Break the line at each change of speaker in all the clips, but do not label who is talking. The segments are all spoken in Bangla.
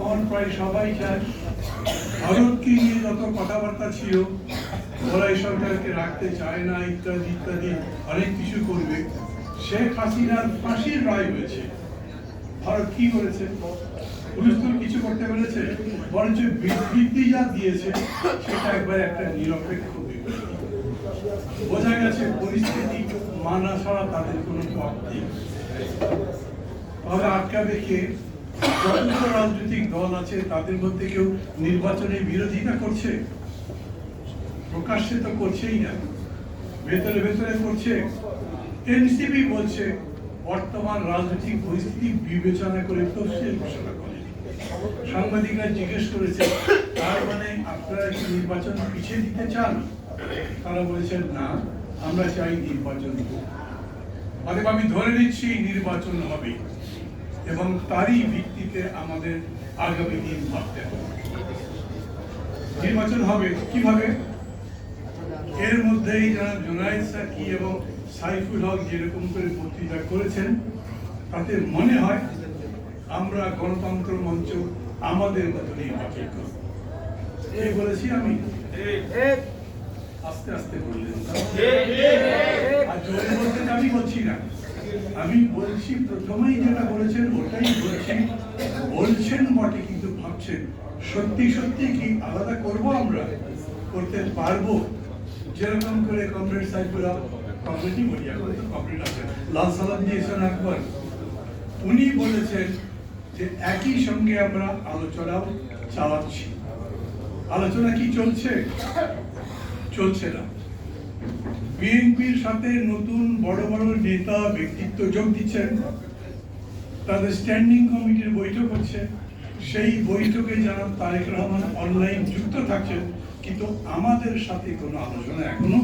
আমার প্রায় সবাই চায় ভারতকে নিয়ে যত কথাবার্তা ছিল, ওরা এই সরকারকে রাখতে চায় না, ইত্যাদি ইত্যাদি, অনেক কিছু করবে। শেখ হাসিনার ফাঁসির রায় হয়েছে। ভারত কি করেছে? পুলিশ তো কিছু করতে পেরেছে, বরঞ্চ বিবৃতি যা দিয়েছে, সেটা একবার একটা নিরপেক্ষ বোঝা গেছে পরিস্থিতি মানা ছাড়া তাদের কোনো পথ নেই। তাহলে আটকাবে কে যতগুলো রাজনৈতিক দল আছে, তাদের মধ্যে কেউ নির্বাচনের বিরোধিতা করছে? প্রকাশ্যে তো করছেই না। ভেতরে ভেতরে করছে। এনসিপি বলছে, বর্তমান রাজনৈতিক পরিস্থিতি বিবেচনা করে তফসিল ঘোষণা করে। সাংবাদিকরা জিজ্ঞেস করেছে, তার মানে আপনারা কি নির্বাচন পিছিয়ে দিতে চান? তারা বলেছেন, না, আমরা চাই নির্বাচন হোক। অতএব আমি ধরে নিচ্ছি, নির্বাচন হবে। এবং তারই ভিত্তিতে আমাদের আগামী দিন ভাবতে হবে। নির্বাচন হবে কীভাবে? এর মধ্যেই যারা জুনাইদ সাকি এবং সাইফুল হক যেরকম করে বক্তৃতা করেছেন, তাতে মনে হয় আমরা গণতন্ত্র মঞ্চ আমাদের মতো নির্বাচন করব। এই বলেছি আমি। আস্তে আস্তে বললেন আর জোরে বলতে আমি বলছি না। আমি বলছি প্রথমেই যেটা বলেছেন ওটাই বলছি। বলছেন বটে কিন্তু ভাবছেন সত্যি সত্যি কি আলাদা করব আমরা? করতে পারব? যেরকম করে কমরেড সাইফুল্লাহ কমরেডই বলি এখন কমরেড আছে। লাল সালাম দিয়েছেন একবার উনি বলেছেন যে একই সঙ্গে আমরা আলোচনাও চালাচ্ছি। আলোচনা কি চলছে? চলছে না। বিএনপির সাথে নতুন বড় বড় নেতা ব্যক্তিত্ব যোগ দিচ্ছেন, তাদের স্ট্যান্ডিং কমিটির বৈঠক হচ্ছে। সেই বৈঠকে যারা তারেক রহমান অনলাইন যুক্ত থাকছেন, কিন্তু আমাদের সাথে কোনো আলোচনা এখনও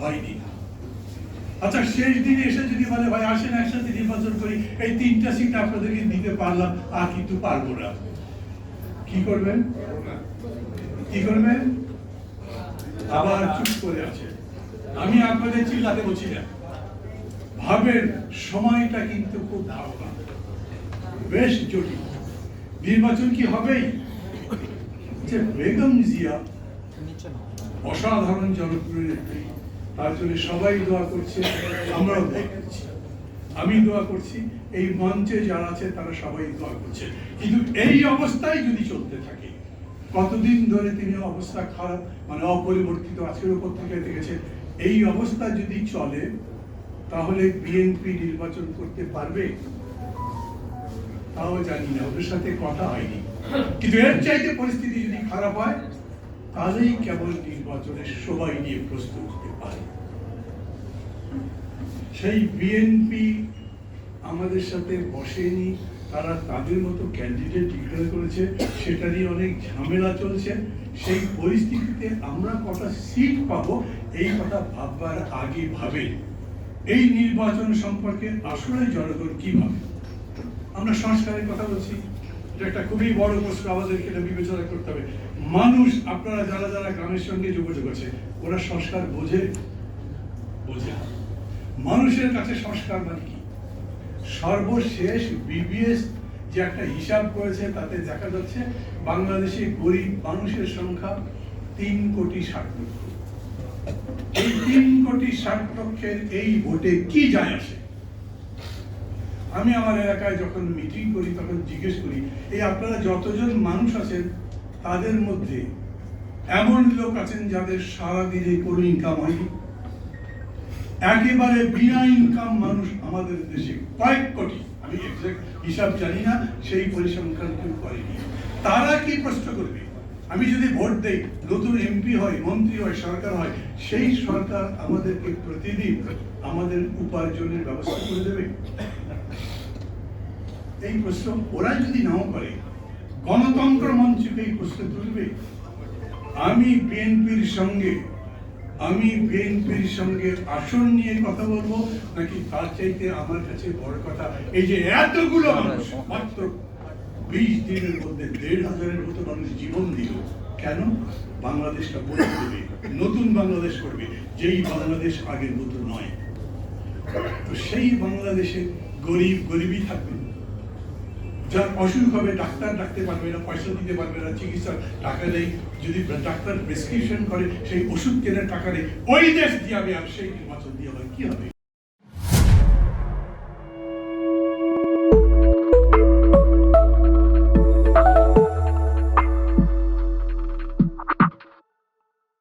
হয়নি। আচ্ছা শেষ দিনে এসে যদি বলে, ভাই, আসেন, একসাথে নির্বাচন করি, এই তিনটা সিট আপনাদেরকে দিতে পারলাম, আর কিন্তু পারব না। কি করবেন? কি করবেন? আবার চুপ করে আছে। আমি আপনাদের চিল্লাতে বলছি না। ভাবেন সময়টা কিন্তু খুব ধারণা। বেশ জটিল। নির্বাচন কি হবেই? যে বেগম জিয়া অসাধারণ জনপ্রিয় নেত্রী, তার জন্য সবাই দোয়া করছে, আমরাও দোয়া করছি। আমি দোয়া করছি, এই মঞ্চে যারা আছে তারা সবাই দোয়া করছে। কিন্তু এই অবস্থায় যদি চলতে থাকে কতদিন ধরে তিনি অবস্থা খারাপ মানে অপরিবর্তিত আজকের পত্রিকায় দেখেছে এই অবস্থা যদি চলে, তাহলে বিএনপি নির্বাচন করতে পারবে? তাও জানি না, ওদের সাথে কথা হয়নি। কিন্তু এর চাইতে পরিস্থিতি যদি খারাপ হয়, তাহলেই কেবল নির্বাচনের সবাই নিয়ে প্রস্তুত হতে পারে। সেই বিএনপি আমাদের সাথে বসেনি তারা তাদের মতো ক্যান্ডিডেট ডিক্লেয়ার করেছে অনেক ঝামেলা চলছে। সেই পরিস্থিতিতে আমরা কটা সিট পাবো, এই কথা ভাববার আগে ভাবে। এই নির্বাচন সম্পর্কে আসলে জনগণ কি ভাবে? আমরা সংস্কারের কথা বলছি। এটা একটা খুবই বড় প্রশ্ন, আমাদেরকে এটা বিবেচনা করতে হবে। মানুষ, আপনারা যারা যারা গ্রামের সঙ্গে যোগাযোগ আছে, ওরা সংস্কার বোঝে? বোঝে মানুষের কাছে সংস্কার মানে কি? সর্বশেষ বিবিএস যে একটা হিসাব করেছে, তাতে দেখা যাচ্ছে বাংলাদেশে গরিব মানুষের সংখ্যা তিন কোটি ষাট লক্ষ। এই তিন কোটি ষাট লক্ষের এই ভোটে কি যায় আসে? আমি আমার এলাকায় যখন মিটিং করি, তখন জিজ্ঞেস করি, এই আপনারা যতজন মানুষ আছেন, তাদের মধ্যে এমন লোক আছেন যাদের সারাদিনে কোনো ইনকাম হয়নি? একেবারে বিনা ইনকাম মানুষ আমাদের দেশে কয়েক কোটি। আমি হিসাব জানি না, সেই পরিসংখ্যান কেউ করেনি। তারা কি প্রশ্ন করবে? আমি যদি ভোট দেই, নতুন এমপি হয়, মন্ত্রী হয়, সরকার হয়, সেই সরকার আমাদেরকে প্রতিদিন আমাদের উপার্জনের ব্যবস্থা করে দেবে? এই প্রশ্ন ওরা যদি নাও করে, গণতন্ত্র মঞ্চকে এই প্রশ্ন তুলবে? আমি বিএনপির সঙ্গে আমি বিএনপির সঙ্গে আসন নিয়ে কথা বলব, নাকি তার চাইতে আমার কাছে বড় কথা, এই যে এতগুলো মানুষ, মাত্র বিশ দিনের মধ্যে দেড় হাজারের মতো মানুষ জীবন দিল। কেন? বাংলাদেশটা বলে দেবে, নতুন বাংলাদেশ করবে, যেই বাংলাদেশ আগের মতো নয়। তো সেই বাংলাদেশে গরিব, গরিবই থাকবে। যার অসুখ হবে, ডাক্তার ডাকতে পারবে না, পয়সা দিতে পারবে না চিকিৎসার টাকা নেই। যদি ডাক্তার প্রেসক্রিপশন করে, সেই ওষুধ কেনার টাকা নেই। ওই দেশ দিয়ে আমি আর সেই নির্বাচন দিয়ে হয়, কি হবে?